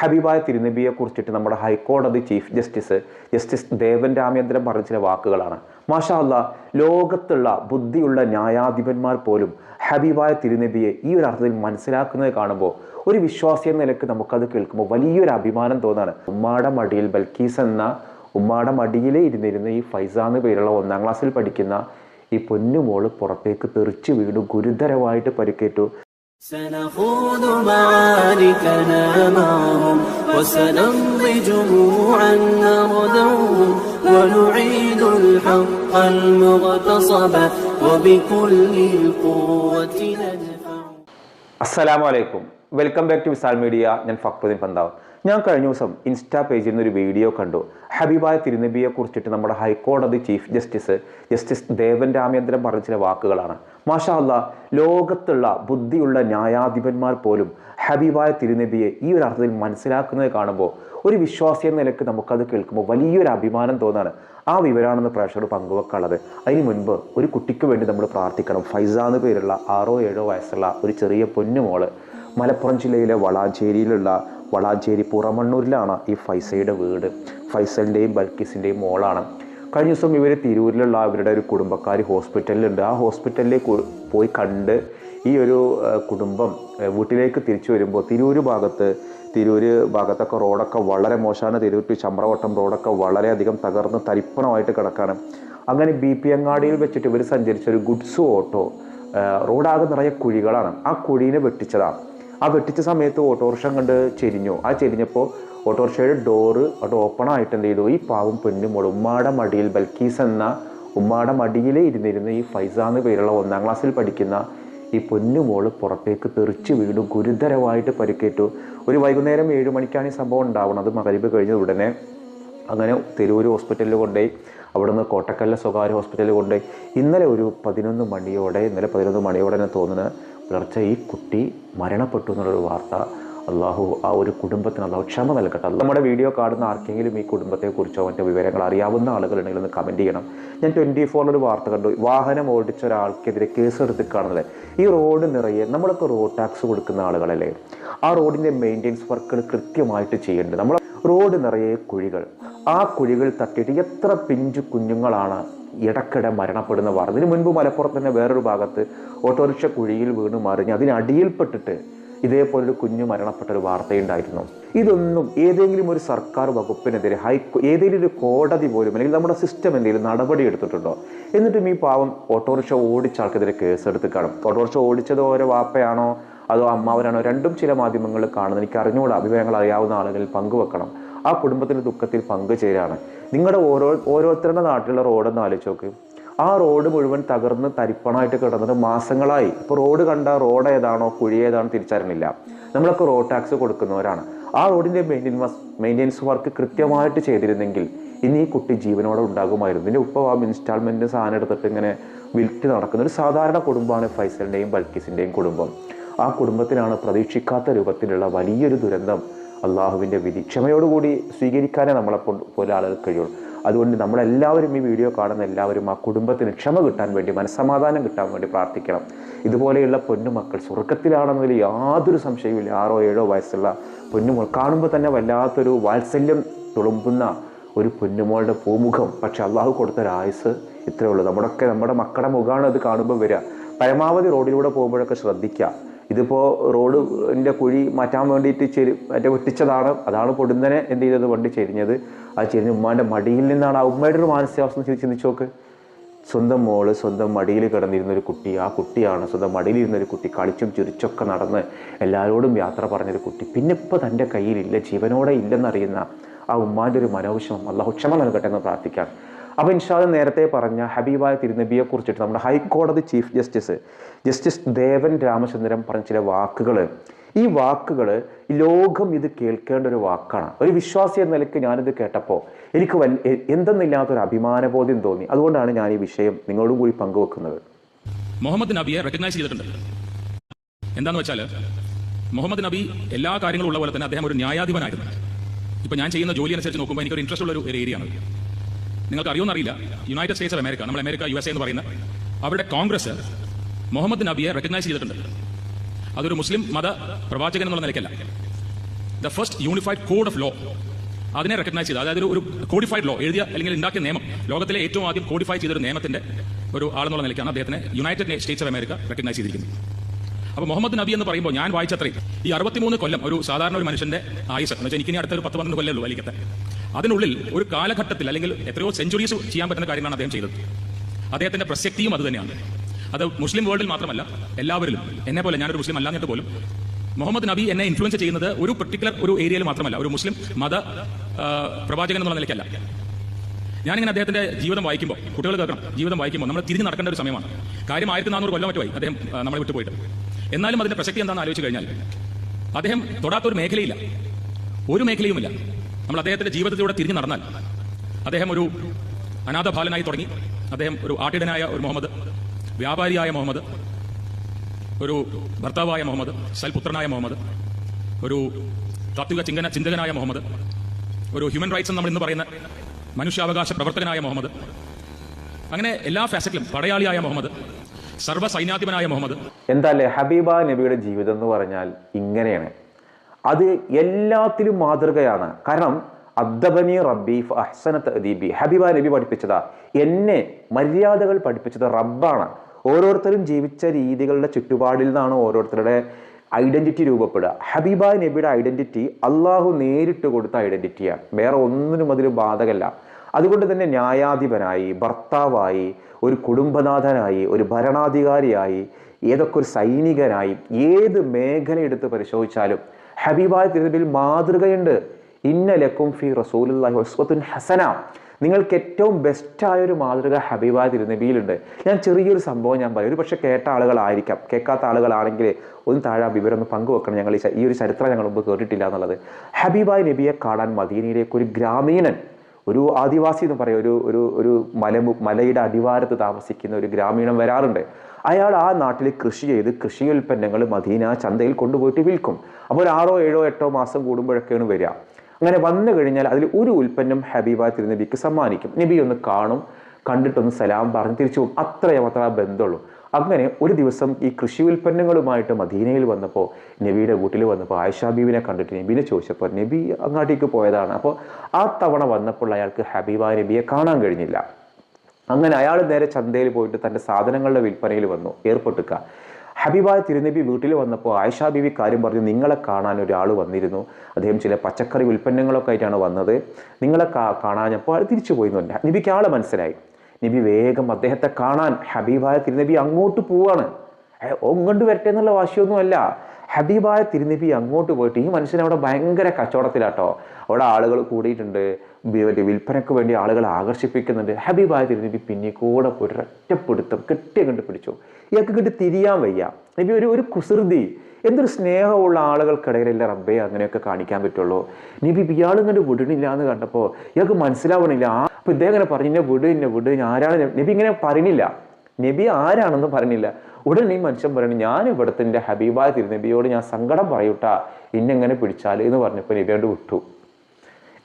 ഹബീബായ തിരുനബിയെ കുറിച്ചിട്ട് നമ്മുടെ ഹൈക്കോടതി chief justice justice Devan Ramendran പറഞ്ഞ ചില വാക്കുകളാണ്. മാഷാ അല്ലാ ലോകത്തുള്ള ബുദ്ധിയുള്ള ന്യായാധിപന്മാർ പോലും ഹബീബായ തിരുനബിയെ ഈ ഒരു അർത്ഥത്തിൽ മനസ്സിലാക്കുന്നത് കാണുമ്പോൾ ഒരു വിശ്വാസി എന്ന നിലയ്ക്ക് നമുക്കത് കേൾക്കുമ്പോൾ വലിയൊരു അഭിമാനം തോന്നാണ്. ഉമ്മാടെ മടിയിൽ ബൽക്കീസ് എന്ന ഉമ്മാടെ മടിയിലേ ഇരുന്നിരുന്ന ഈ ഫൈസ എന്ന് പേരുള്ള ഒന്നാം ക്ലാസ്സിൽ പഠിക്കുന്ന ഈ പൊന്നുമോൾ പുറത്തേക്ക് തെറിച്ചു വീണു ഗുരുതരമായിട്ട് പരിക്കേറ്റു. سنخوض معاركنا معهم وسنمضي جموعا نردوهم ونعيد الحق المغتصب وبكل القوة ندفع അസ്സലാമു അലൈക്കും welcome back to Visal media ഞാൻ ഫക്രുദ്ദീൻ പന്താവ് ഞാൻ കഴിഞ്ഞ ദിവസം ഇൻസ്റ്റാ പേജിൽ നിന്ന് ഒരു വീഡിയോ കണ്ടു. ഹബീബായ തിരുനബിയെ കുറിച്ചിട്ട് നമ്മുടെ ഹൈക്കോടതി chief justice justice Devan Ramendran പറഞ്ഞ ചില വാക്കുകളാണ്. മാഷാ അല്ലാ ലോകത്തുള്ള ബുദ്ധിയുള്ള ന്യായാധിപന്മാർ പോലും ഹബീബായ തിരുനബിയെ ഈ ഒരു അർത്ഥത്തിൽ മനസ്സിലാക്കുന്നത് കാണുമ്പോൾ ഒരു വിശ്വാസി എന്ന നിലയ്ക്ക് നമുക്കത് കേൾക്കുമ്പോൾ വലിയൊരു അഭിമാനം തോന്നാണ്. ആ വിവരമാണെന്ന് പ്രേക്ഷകർ പങ്കുവെക്കാനുള്ളത്. അതിന് മുൻപ് ഒരു കുട്ടിക്ക് വേണ്ടി നമ്മൾ പ്രാർത്ഥിക്കണം. ഫൈസ എന്ന് പേരുള്ള ആറോ ഏഴോ വയസ്സുള്ള ഒരു ചെറിയ പൊന്നുമോൾ മലപ്പുറം ജില്ലയിലെ വളാഞ്ചേരിയിലുള്ള വളാഞ്ചേരി പുറമണ്ണൂരിലാണ് ഈ ഫൈസയുടെ വീട്. ഫൈസലിന്റെയും ബൽക്കിസിന്റെയും മോളാണ്. കഴിഞ്ഞ ദിവസം ഇവർ തിരൂരിലുള്ള അവരുടെ ഒരു കുടുംബക്കാർ ഹോസ്പിറ്റലിലുണ്ട്. ആ ഹോസ്പിറ്റലിലേക്ക് പോയി കണ്ട് ഈ ഒരു കുടുംബം വീട്ടിലേക്ക് തിരിച്ചു വരുമ്പോൾ തിരൂർ ഭാഗത്ത് തിരൂര് ഭാഗത്തൊക്കെ റോഡൊക്കെ വളരെ മോശമാണ്. തിരൂർ ടു ചമ്രവട്ടം റോഡൊക്കെ വളരെയധികം തകർന്ന് തരിപ്പണമായിട്ട് കിടക്കാണ്. അങ്ങനെ ബി പി അങ്ങാടിയിൽ വെച്ചിട്ട് ഇവർ സഞ്ചരിച്ച ഒരു ഗുഡ്സ് ഓട്ടോ റോഡാകെ നിറയെ കുഴികളാണ്. ആ കുഴീനെ വെട്ടിച്ചതാണ് ആ വെട്ടിച്ച സമയത്ത് ഓട്ടോറിക്ഷ കണ്ട് ചെരിഞ്ഞു. ആ ചെരിഞ്ഞപ്പോൾ ഓട്ടോറിക്ഷയുടെ ഡോറ് അത് ഓപ്പൺ ആയിട്ട് എന്ത് ചെയ്തു? ഈ പാവം പെണ്ണും മോൾ ഉമ്മാടെ മടിയിൽ ബൽക്കീസ് എന്ന ഉമ്മാടെ മടിയിൽ ഇരുന്നിരുന്ന ഈ ഫൈസ എന്ന് പേരുള്ള ഒന്നാം ക്ലാസ്സിൽ പഠിക്കുന്ന ഈ പൊന്നുമോൾ പുറത്തേക്ക് തെറിച്ച് വീണു. ഗുരുതരമായിട്ട് പരിക്കേറ്റു. ഒരു വൈകുന്നേരം ഏഴ് മണിക്കാണ് ഈ സംഭവം ഉണ്ടാവുന്നത്. മകരീബ് കഴിഞ്ഞ ഉടനെ അങ്ങനെ തിരൂർ ഹോസ്പിറ്റലിൽ കൊണ്ടുപോയി. അവിടുന്ന് കോട്ടക്കല്ല സ്വകാര്യ ഹോസ്പിറ്റലിൽ കൊണ്ടുപോയി. ഇന്നലെ ഒരു പതിനൊന്ന് മണിയോടെ ഇന്നലെ പതിനൊന്ന് മണിയോടെ തന്നെ തോന്നുന്നത് പുലർച്ചെ ഈ കുട്ടി മരണപ്പെട്ടു എന്നുള്ളൊരു വാർത്ത അള്ളാഹു ആ ഒരു കുടുംബത്തിന് അള്ളാഹു ക്ഷമ നൽകട്ടെ. നമ്മുടെ വീഡിയോ കാണുന്ന ആർക്കെങ്കിലും ഈ കുടുംബത്തെക്കുറിച്ചോ മറ്റു വിവരങ്ങൾ അറിയാവുന്ന ആളുകളുണ്ടെങ്കിൽ ഒന്ന് കമന്റ് ചെയ്യണം. ഞാൻ ട്വന്റി ഫോറിലൊരു വാർത്ത കണ്ടു. വാഹനം ഓടിച്ച ഒരാൾക്കെതിരെ കേസ് എടുത്ത് കാണുന്നത് ഈ റോഡ് നിറയെ നമ്മളൊക്കെ റോഡ് ടാക്സ് കൊടുക്കുന്ന ആളുകളല്ലേ? ആ റോഡിന്റെ മെയിന്റെനൻസ് വർക്കുകൾ കൃത്യമായിട്ട് ചെയ്യേണ്ടത്. നമ്മൾ റോഡ് നിറയെ കുഴികൾ. ആ കുഴികൾ തട്ടിയിട്ട് എത്ര പിഞ്ചു കുഞ്ഞുങ്ങളാണ് ഇടയ്ക്കിടെ മരണപ്പെടുന്ന വാർത്ത. ഇതിന് മുൻപ് മലപ്പുറത്ത് തന്നെ വേറൊരു ഭാഗത്ത് ഓട്ടോറിക്ഷ കുഴിയിൽ വീണ് മറിഞ്ഞ് അതിനടിയിൽപ്പെട്ടിട്ട് ഇതേപോലൊരു കുഞ്ഞു മരണപ്പെട്ട ഒരു വാർത്തയുണ്ടായിരുന്നു. ഇതൊന്നും ഏതെങ്കിലും ഒരു സർക്കാർ വകുപ്പിനെതിരെ ഹൈക്കോ ഏതെങ്കിലും ഒരു കോടതി പോലും അല്ലെങ്കിൽ നമ്മുടെ സിസ്റ്റം എന്തെങ്കിലും നടപടി എടുത്തിട്ടുണ്ടോ? എന്നിട്ടും ഈ പാവം ഓട്ടോറിക്ഷ ഓടിച്ച ആൾക്കെതിരെ കേസെടുത്ത് കാണും. ഓട്ടോറിക്ഷ ഓടിച്ചത് ഓരോ വാപ്പയാണോ? അതോ അമ്മാവനാണോ? രണ്ടും ചില മാധ്യമങ്ങളിൽ കാണുന്നത്. എനിക്ക് അറിഞ്ഞുകൂടാ വിവരങ്ങൾ അറിയാവുന്ന ആളുകളിൽ പങ്കുവെക്കണം. ആ കുടുംബത്തിന്റെ ദുഃഖത്തിൽ പങ്കുചേരാണ്. നിങ്ങളുടെ ഓരോ ഓരോരുത്തരുടെ നാട്ടിലുള്ള റോഡെന്ന് ആലോചിച്ച് നോക്ക്. ആ റോഡ് മുഴുവൻ തകർന്ന് തരിപ്പണമായിട്ട് കിടന്നിട്ട് മാസങ്ങളായി. ഇപ്പോൾ റോഡ് കണ്ട റോഡ് ഏതാണോ കുഴി ഏതാണോ തിരിച്ചറിഞ്ഞില്ല. നമ്മളൊക്കെ റോഡ് ടാക്സ് കൊടുക്കുന്നവരാണ്. ആ റോഡിന്റെ മെയിന്റെനൻസ് മെയിന്റെനൻസ് വർക്ക് കൃത്യമായിട്ട് ചെയ്തിരുന്നെങ്കിൽ ഇനി ഈ കുട്ടി ജീവനോടെ ഉണ്ടാകുമായിരുന്നു. ഇനി ഉപ്പ ആ ഇൻസ്റ്റാൾമെന്റ് സാധനം എടുത്തിട്ട് ഇങ്ങനെ വിൽറ്റ് നടക്കുന്ന ഒരു സാധാരണ കുടുംബമാണ് ഫൈസലിന്റെയും ബൽക്കീസിന്റെയും കുടുംബം. ആ കുടുംബത്തിനാണ് പ്രതീക്ഷിക്കാത്ത രൂപത്തിലുള്ള വലിയൊരു ദുരന്തം അള്ളാഹുവിന്റെ വിധി. ക്ഷമയോടുകൂടി സ്വീകരിക്കാനേ നമ്മളെ പോലെ ആളുകൾ കഴിയുള്ളൂ. അതുകൊണ്ട് നമ്മളെല്ലാവരും ഈ വീഡിയോ കാണുന്ന എല്ലാവരും ആ കുടുംബത്തിന് ക്ഷമ കിട്ടാൻ വേണ്ടി മനസ്സമാധാനം കിട്ടാൻ വേണ്ടി പ്രാർത്ഥിക്കണം. ഇതുപോലെയുള്ള പൊന്നുമക്കൾ സ്വർഗത്തിലാണെന്നതിൽ യാതൊരു സംശയവുമില്ല. ആറോ ഏഴോ വയസ്സുള്ള പൊന്നുമോൾ കാണുമ്പോൾ തന്നെ വല്ലാത്തൊരു വാത്സല്യം തുളുമ്പുന്ന ഒരു പൊന്നുമോളുടെ പൂമുഖം. പക്ഷെ അള്ളാഹു കൊടുത്തൊരായുസ് ഇത്രയേ ഉള്ളൂ. നമ്മുടെയൊക്കെ നമ്മുടെ മക്കളുടെ മുഖമാണ് അത് കാണുമ്പോൾ വരിക. പരമാവധി റോഡിലൂടെ പോകുമ്പോഴൊക്കെ ശ്രദ്ധിക്കുക. ഇതിപ്പോൾ റോഡിന്റെ കുഴി മാറ്റാൻ വേണ്ടിയിട്ട് ചെരി മറ്റേ വെട്ടിച്ചതാണ്. അതാണ് പൊടുന്നനെ എന്ത് ചെയ്തത്? വണ്ടി ചെരിഞ്ഞത്. ആ ചെരിഞ്ഞ ഉമ്മാന്റെ മടിയിൽ നിന്നാണ് ആ ഉമ്മയുടെ ഒരു മാനസികാവസ്ഥ ചിന്തിച്ച് നോക്ക്. സ്വന്തം മോൾ സ്വന്തം മടിയിൽ കിടന്നിരുന്നൊരു കുട്ടി ആ കുട്ടിയാണ് സ്വന്തം മടിയിലിരുന്നൊരു കുട്ടി. കളിച്ചും ചിരിച്ചൊക്കെ നടന്ന് എല്ലാവരോടും യാത്ര പറഞ്ഞൊരു കുട്ടി. പിന്നെ ഇപ്പോൾ തന്റെ കയ്യിലില്ല ജീവനോടെ ഇല്ലെന്നറിയുന്ന ആ ഉമ്മാന്റെ ഒരു മനോവിഷമം. അള്ളാഹു ക്ഷമ നൽകട്ടെ എന്ന് പ്രാർത്ഥിക്കാം. അപ്പോൾ ഇൻഷാദ് നേരത്തെ പറഞ്ഞ ഹബീബായ തിരുനബിയെ കുറിച്ചിട്ട് നമ്മുടെ ഹൈക്കോടതി chief justice justice Devan Ramachandran പറഞ്ഞ ചില വാക്കുകൾ ഈ വാക്കുകൾ ലോകം ഇത് കേൾക്കേണ്ട ഒരു വാക്കാണ്. ഒരു വിശ്വാസി എന്ന നിലയ്ക്ക് ഞാനിത് കേട്ടപ്പോൾ എനിക്ക് വൽ എന്തെന്നില്ലാത്തൊരു അഭിമാനബോധ്യം തോന്നി. അതുകൊണ്ടാണ് ഞാൻ ഈ വിഷയം നിങ്ങളോടും കൂടി പങ്കുവെക്കുന്നത്. മുഹമ്മദ് നബിയെ റെക്കഗ്നൈസ് ചെയ്തിട്ടുണ്ട്. എന്താന്ന് വെച്ചാൽ മുഹമ്മദ് നബി എല്ലാ കാര്യങ്ങളും ഉള്ള പോലെ തന്നെ അദ്ദേഹം ഒരു ന്യായാധിപനായിരുന്നു. ഇപ്പൊ ഞാൻ ചെയ്യുന്ന ജോലി അനുസരിച്ച് നോക്കുമ്പോൾ എനിക്കൊരു ഇൻട്രസ്റ്റ് ഉള്ള ഒരു ഏരിയയാണ് നിങ്ങൾക്ക് അറിയുമെന്ന് അറിയില്ല യുണൈറ്റഡ് സ്റ്റേറ്റ്സ് ഓഫ് അമേരിക്ക നമ്മൾ അമേരിക്ക യു എസ് എന്ന് പറയുന്ന അവരുടെ കോൺഗ്രസ് മുഹമ്മദ് നബിയെ റെക്കഗ്നൈസ് ചെയ്തിട്ടുണ്ട്. അതൊരു മുസ്ലിം മത പ്രവാചകൻ എന്നുള്ള നിലയ്ക്കല്ല. The first unified code of law അതിനെ റെക്കഗ്നൈസ് ചെയ്ത് അതായത് ഒരു കോഡിഫൈഡ് ലോ എഴുതിയ അല്ലെങ്കിൽ ഉണ്ടാക്കിയ നിയമം ലോകത്തിലെ ഏറ്റവും ആദ്യം കോഡിഫൈ ചെയ്തൊരു നിയമത്തിന്റെ ഒരു ആളെന്നുള്ള നിലയ്ക്കാണ് അദ്ദേഹത്തിനെ United States of America recognise ചെയ്തിരിക്കുന്നത്. അപ്പോൾ മുഹമ്മദ് നബി എന്ന് പറയുമ്പോൾ ഞാൻ വായിച്ചത്രയും ഈ അറുപത്തിമൂന്ന് കൊല്ലം ഒരു സാധാരണ ഒരു മനുഷ്യന്റെ ആയുസ്. എന്ന് വെച്ചാൽ എനിക്ക് ഇനി അടുത്തൊരു പത്ത് പന്ത്രണ്ട് കൊല്ലമേ ഉള്ളൂ വലിക്കത്തെ. അതിനുള്ളിൽ ഒരു കാലഘട്ടത്തിൽ അല്ലെങ്കിൽ എത്രയോ സെഞ്ചുറീസ് ചെയ്യാൻ പറ്റുന്ന കാര്യങ്ങളാണ് അദ്ദേഹം ചെയ്തത്. അദ്ദേഹത്തിന്റെ പ്രസക്തിയും അത് തന്നെയാണ്. അത് മുസ്ലിം വേൾഡിൽ മാത്രമല്ല എല്ലാവരിലും. എന്നെ പോലെ ഞാനൊരു മുസ്ലിം അല്ലാഞ്ഞിട്ട് പോലും മുഹമ്മദ് നബി എന്നെ ഇൻഫ്ലുവൻസ് ചെയ്യുന്നത് ഒരു പെർട്ടിക്കുലർ ഒരു ഏരിയയിൽ മാത്രമല്ല ഒരു മുസ്ലിം മത പ്രവാചകൻ എന്നുള്ള നിലയ്ക്കല്ല. ഞാനിങ്ങനെ അദ്ദേഹത്തിന്റെ ജീവിതം വായിക്കുമ്പോൾ കുട്ടികൾ കേൾക്കണം ജീവിതം വായിക്കുമ്പോൾ നമ്മൾ തിരിഞ്ഞു നടക്കേണ്ട ഒരു സമയമാണ്. കാര്യം ആയിരത്തി നാനൂറ് കൊല്ലം മറ്റുമായി അദ്ദേഹം നമ്മളെ വിട്ടുപോയിട്ട്. എന്നാലും അതിന്റെ പ്രസക്തി എന്താണെന്ന് ആലോചിച്ച് കഴിഞ്ഞാൽ അദ്ദേഹം തൊടാത്ത ഒരു മേഖലയില്ല. ഒരു മേഖലയുമില്ല. നമ്മൾ അദ്ദേഹത്തിന്റെ ജീവിതത്തിലൂടെ തിരിഞ്ഞു നടന്നാൽ അദ്ദേഹം ഒരു അനാഥബാലനായി തുടങ്ങി. അദ്ദേഹം ഒരു ആട്ടിടനായ ഒരു മുഹമ്മദ് വ്യാപാരിയായ മുഹമ്മദ് ഒരു ഭർത്താവായ മുഹമ്മദ് സൽപുത്രനായ മുഹമ്മദ് ഒരു താത്വിക ചിന്തന ചിന്തകനായ മുഹമ്മദ് ഒരു ഹ്യൂമൻ റൈറ്റ്സ് നമ്മൾ ഇന്ന് പറയുന്ന മനുഷ്യാവകാശ പ്രവർത്തകനായ മുഹമ്മദ്. അങ്ങനെ എല്ലാ ഫാസറ്റിലും പടയാളിയായ മുഹമ്മദ് സർവ സൈന്യാധിപനായ മുഹമ്മദ്. എന്താല്ലേ? ഹബീബ നബിയുടെ ജീവിതം എന്ന് പറഞ്ഞാൽ ഇങ്ങനെയാണ്. അത് എല്ലാത്തിലും മാതൃകയാണ്. കാരണം അദ്ദബനി റബ്ബി അഹ്സന തദീബി ഹബീബ നബി പഠിപ്പിച്ചതാ. എന്നെ മര്യാദകൾ പഠിപ്പിച്ചത് റബ്ബാണ്. ഓരോരുത്തരും ജീവിച്ച രീതികളുടെ ചുറ്റുപാടിൽ നിന്നാണ് ഓരോരുത്തരുടെ ഐഡന്റിറ്റി രൂപപ്പെടുക. ഹബീബ നബിയുടെ ഐഡന്റിറ്റി അള്ളാഹു നേരിട്ട് കൊടുത്ത ഐഡന്റിറ്റിയാണ്. വേറെ ഒന്നിനും അതിൽ ബാധകല്ല. അതുകൊണ്ട് തന്നെ ന്യായാധിപനായി ഭർത്താവായി ഒരു കുടുംബനാഥനായി ഒരു ഭരണാധികാരിയായി ഏതൊക്കെ ഒരു സൈനികനായി ഏത് മേഖല എടുത്ത് പരിശോധിച്ചാലും ഹബീബായ തിരുനബിയിൽ മാതൃകയുണ്ട്. ഇന്ന ലക്കും ഫി റസൂലുള്ളാഹി ഉസ്വത്തുൻ ഹസന. നിങ്ങൾക്ക് ഏറ്റവും ബെസ്റ്റായ ഒരു മാതൃക ഹബീബായ തിരുനബിയിലുണ്ട്. ഞാൻ ചെറിയൊരു സംഭവം ഞാൻ പറയും. ഒരു പക്ഷേ കേട്ട ആളുകളായിരിക്കാം. കേൾക്കാത്ത ആളുകളാണെങ്കിൽ ഒന്ന് താഴെ വിവരം ഒന്ന് പങ്കുവെക്കണം. ഞങ്ങൾ ഈ ഒരു ചരിത്രം ഞങ്ങൾ മുമ്പ് കേട്ടിട്ടില്ല എന്നുള്ളത്. ഹബീബായ നബിയെ കാണാൻ മദീനയിലേക്ക് ഒരു ഗ്രാമീണൻ ഒരു ആദിവാസി എന്ന് പറയും. ഒരു ഒരു ഒരു മല മലയുടെ അടിവാരത്ത് താമസിക്കുന്ന ഒരു ഗ്രാമീണൻ വരാറുണ്ട്. അയാൾ ആ നാട്ടിൽ കൃഷി ചെയ്ത് കൃഷി ഉൽപ്പന്നങ്ങൾ മദീന ചന്തയിൽ കൊണ്ടുപോയിട്ട് വിൽക്കും. അപ്പോൾ ഒരു ആറോ ഏഴോ എട്ടോ മാസം കൂടുമ്പോഴൊക്കെയാണ് വരിക. അങ്ങനെ വന്നു കഴിഞ്ഞാൽ അതിൽ ഒരു ഉൽപ്പന്നം ഹബീബ തിരുനബിക്ക് സമ്മാനിക്കും. നബി ഒന്ന് കാണും കണ്ടിട്ടൊന്ന് സലാം പറഞ്ഞ് തിരിച്ചു പോകും അത്രയും അത്ര ബന്ധമുള്ളൂ. അങ്ങനെ ഒരു ദിവസം ഈ കൃഷി ഉൽപ്പന്നങ്ങളുമായിട്ട് മദീനയിൽ വന്നപ്പോൾ നബിയുടെ വീട്ടിൽ വന്നപ്പോൾ ആയിഷാ ബീവിനെ കണ്ടിട്ട് നബീനെ ചോദിച്ചപ്പോൾ നബി അങ്ങാട്ടേക്ക് പോയതാണ്. അപ്പോൾ ആ തവണ വന്നപ്പോൾ അയാൾക്ക് ഹബീബ നബിയെ കാണാൻ കഴിഞ്ഞില്ല. അങ്ങനെ അയാൾ നേരെ ചന്തയിൽ പോയിട്ട് തന്റെ സാധനങ്ങളുടെ വിൽപ്പനയിൽ വന്നു ഏർപ്പെട്ടുക ഹബീബായ തിരുനബി വീട്ടിൽ വന്നപ്പോൾ ആയിഷാ ബീവി കാര്യം പറഞ്ഞു നിങ്ങളെ കാണാൻ ഒരാൾ വന്നിരുന്നു. അദ്ദേഹം ചില പച്ചക്കറി ഉൽപ്പന്നങ്ങളൊക്കെ ആയിട്ടാണ് വന്നത്. നിങ്ങളെ കാണാഞ്ഞപ്പോൾ തിരിച്ചു പോയി നബിക്ക് ആളെ മനസ്സിലായി. നബി വേഗം അദ്ദേഹത്തെ കാണാൻ ഹബീബായ തിരുനബി അങ്ങോട്ട് പോവാണ്. ഒങ്ങണ്ട് വരട്ടെ എന്നുള്ള വാശിയൊന്നുമല്ല. ഹബീബായ തിരുനബി അങ്ങോട്ട് പോയിട്ട് ഈ മനുഷ്യൻ അവിടെ ഭയങ്കര കച്ചവടത്തിലാട്ടോ. അവിടെ ആളുകൾ കൂടിയിട്ടുണ്ട്. മറ്റേ വിൽപ്പനയ്ക്ക് വേണ്ടി ആളുകളെ ആകർഷിപ്പിക്കുന്നുണ്ട്. ഹബീബായ തിരുനബി പിന്നെ കൂടെ പോയിട്ട് ഒറ്റപ്പെടുത്തം കെട്ടി കണ്ടുപിടിച്ചു പിടിച്ചു. ഇയാൾക്ക് കിട്ടി തിരിയാൻ വയ്യ. നബി ഒരു ഒരു കുസൃതി. എന്തൊരു സ്നേഹമുള്ള ആളുകൾക്കിടയിലല്ല റബ്ബെ അങ്ങനെയൊക്കെ കാണിക്കാൻ പറ്റുള്ളൂ. നബി ഇയാൾ ഇങ്ങനെ വിടണില്ല എന്ന് കണ്ടപ്പോൾ ഇയാൾക്ക് മനസ്സിലാവണില്ല. ആ അപ്പൊ ഇദ്ദേഹം ഇങ്ങനെ പറഞ്ഞു "ഇന്നെ വിട് ഇന്നെ വിട് ആരാണ്? നബി?" ഇങ്ങനെ പറയണില്ല നബി ആരാണെന്ന് പറഞ്ഞില്ല ഉടനെ ഈ മനുഷ്യൻ പറയുന്നത് ഞാൻ ഇവിടുത്തെ എന്റെ ഹബീബായ തിരുനബിയോട് ഞാൻ സങ്കടം പറയൂട്ട ഇന്നെങ്ങനെ പിടിച്ചാൽ എന്ന് പറഞ്ഞപ്പോൾ നബി അങ്ങോട്ട് വിട്ടു.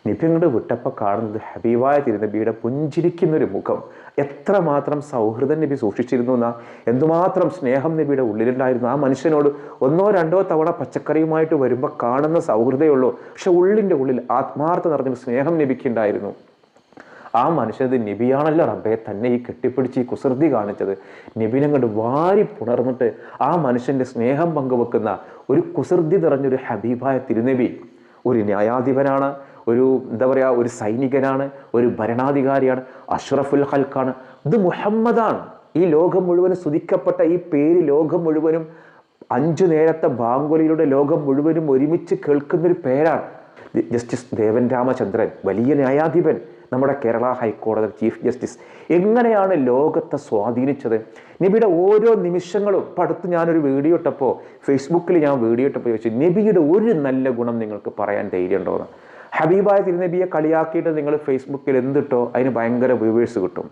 നബി അങ്ങോട്ട് വിട്ടപ്പോൾ കാണുന്നത് ഹബീബായ തിരുനബിയുടെ പുഞ്ചിരിക്കുന്ന ഒരു മുഖം. എത്രമാത്രം സൗഹൃദം നബി സൂക്ഷിച്ചിരുന്നു എന്നാ എന്തുമാത്രം സ്നേഹം നബിയുടെ ഉള്ളിലുണ്ടായിരുന്നു. ആ മനുഷ്യനോട് ഒന്നോ രണ്ടോ തവണ പച്ചക്കറിയുമായിട്ട് വരുമ്പോൾ കാണുന്ന സൗഹൃദയുള്ളൂ പക്ഷെ ഉള്ളിന്റെ ഉള്ളിൽ ആത്മാർത്ഥ നിറഞ്ഞ സ്നേഹം നബിക്കുണ്ടായിരുന്നു ആ മനുഷ്യത് നബിയാണല്ലോ റബ്ബെ. തന്നെ ഈ കെട്ടിപ്പിടിച്ച് ഈ കുസൃതി കാണിച്ചത്. നബിനെ കണ്ട് വാരി പുണർന്നിട്ട് ആ മനുഷ്യന്റെ സ്നേഹം പങ്കുവെക്കുന്ന ഒരു കുസൃതി നിറഞ്ഞൊരു ഹബീബായ തിരുനബി. ഒരു ന്യായാധിപനാണ് ഒരു എന്താ പറയുക ഒരു സൈനികനാണ് ഒരു ഭരണാധികാരിയാണ് അഷ്റഫുൽ ഹൽക്കാണ് ഇത് മുഹമ്മദാണ്. ഈ ലോകം മുഴുവനും സ്തുതിക്കപ്പെട്ട ഈ പേര് ലോകം മുഴുവനും അഞ്ചു നേരത്തെ ബാങ്കുലിയുടെ ലോകം മുഴുവനും ഒരുമിച്ച് കേൾക്കുന്നൊരു പേരാണ്. ജസ്റ്റിസ് ദേവൻ രാമചന്ദ്രൻ വലിയ ന്യായാധിപൻ. നമ്മുടെ കേരള ഹൈക്കോടതി ചീഫ് ജസ്റ്റിസ് എങ്ങനെയാണ് ലോകത്തെ സ്വാധീനിച്ചത്? നബിയുടെ ഓരോ നിമിഷങ്ങളും ഇപ്പം അടുത്ത് ഞാനൊരു വീഡിയോ ഇട്ടപ്പോൾ ഫേസ്ബുക്കിൽ ഞാൻ വീഡിയോ ഇട്ടപ്പോൾ ചോദിച്ചു നബിയുടെ ഒരു നല്ല ഗുണം നിങ്ങൾക്ക് പറയാൻ ധൈര്യമുണ്ടോയെന്ന് ഹബീബായ തിരുനബിയെ കളിയാക്കിയിട്ട് നിങ്ങൾ ഫേസ്ബുക്കിൽ എന്തിട്ടോ അതിന് ഭയങ്കര വ്യൂവേഴ്സ് കിട്ടും.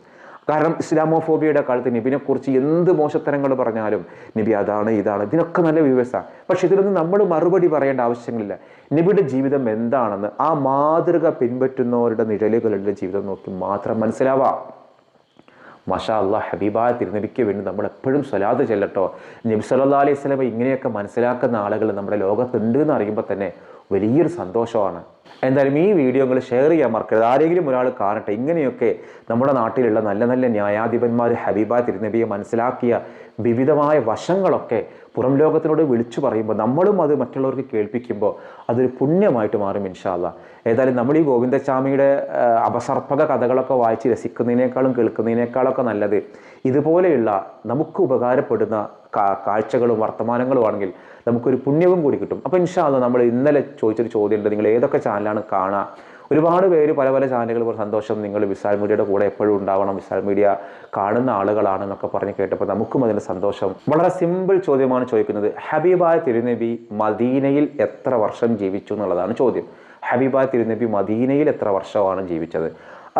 കാരണം ഇസ്ലാമോഫോബിയയുടെ കാലത്ത് നബിനെ കുറിച്ച് എന്ത് മോശത്തരങ്ങൾ പറഞ്ഞാലും നബി അതാണ് ഇതാണ് ഇതിനൊക്കെ നല്ല വ്യൂവേഴ്സാണ് പക്ഷെ ഇതിലൊന്നും നമ്മൾ മറുപടി പറയേണ്ട ആവശ്യങ്ങളില്ല. നബിയുടെ ജീവിതം എന്താണെന്ന് ആ മാതൃക പിൻപറ്റുന്നവരുടെ നിഴലുകളുടെ ജീവിതം നോക്കി മാത്രം മനസ്സിലാവാം. മഷാ അള്ളാഹ് ഹബീബായ തിരുനബിക്ക് വേണ്ടി നമ്മൾ എപ്പോഴും സ്വലാത്ത് ചെല്ലട്ടോ. നബി സല്ലാ അലൈഹി സ്വലമ ഇങ്ങനെയൊക്കെ മനസ്സിലാക്കുന്ന ആളുകൾ നമ്മുടെ ലോകത്തുണ്ട് എന്ന് അറിയുമ്പോൾ തന്നെ വലിയൊരു സന്തോഷമാണ്. എന്തായാലും ഈ വീഡിയോ നിങ്ങൾ ഷെയർ ചെയ്യാൻ മറക്കരുത്. ആരെങ്കിലും ഒരാൾ കാണട്ടെ. ഇങ്ങനെയൊക്കെ നമ്മുടെ നാട്ടിലുള്ള നല്ല നല്ല ന്യായാധിപന്മാർ ഹബീബ തിരുനബിയെ മനസ്സിലാക്കിയ വിവിധമായ വശങ്ങളൊക്കെ പുറം ലോകത്തിനോട് വിളിച്ചു പറയുമ്പോൾ നമ്മളും അത് മറ്റുള്ളവർക്ക് കേൾപ്പിക്കുമ്പോൾ അതൊരു പുണ്യമായിട്ട് മാറും ഇൻഷാല്ല ഏതായാലും നമ്മൾ ഈ ഗോവിന്ദസ്വാമിയുടെ അപസർപ്പക കഥകളൊക്കെ വായിച്ച് രസിക്കുന്നതിനേക്കാളും കേൾക്കുന്നതിനേക്കാളൊക്കെ നല്ലത് ഇതുപോലെയുള്ള നമുക്ക് ഉപകാരപ്പെടുന്ന കാഴ്ചകളും വർത്തമാനങ്ങളും ആണെങ്കിൽ നമുക്കൊരു പുണ്യവും കൂടി കിട്ടും. അപ്പോൾ ഇൻഷാല്ല നമ്മൾ ഇന്നലെ ചോദിച്ചൊരു ചോദ്യമുണ്ട്. നിങ്ങൾ ഏതൊക്കെ ചാനലാണ് കാണുക ഒരുപാട് പേര് പല പല ചാനലുകൾ സന്തോഷം നിങ്ങൾ വിശാൽ മീഡിയയുടെ കൂടെ എപ്പോഴും ഉണ്ടാവണം വിശാൽ മീഡിയ കാണുന്ന ആളുകളാണെന്നൊക്കെ പറഞ്ഞ് കേട്ടപ്പോൾ നമുക്കും അതിന് സന്തോഷം. വളരെ സിമ്പിൾ ചോദ്യമാണ് ചോദിക്കുന്നത് ഹബീബായ തിരുനബി മദീനയിൽ എത്ര വർഷം ജീവിച്ചു എന്നുള്ളതാണ് ചോദ്യം. ഹബീബായ തിരുനബി മദീനയിൽ എത്ര വർഷമാണ് ജീവിച്ചത്?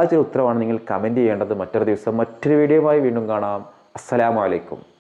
അതിന് ഉത്തരവാണ് നിങ്ങൾ കമന്റ് ചെയ്യേണ്ടത് മറ്റൊരു ദിവസം മറ്റൊരു വീഡിയോയുമായി വീണ്ടും കാണാം. അസ്സലാമലൈക്കും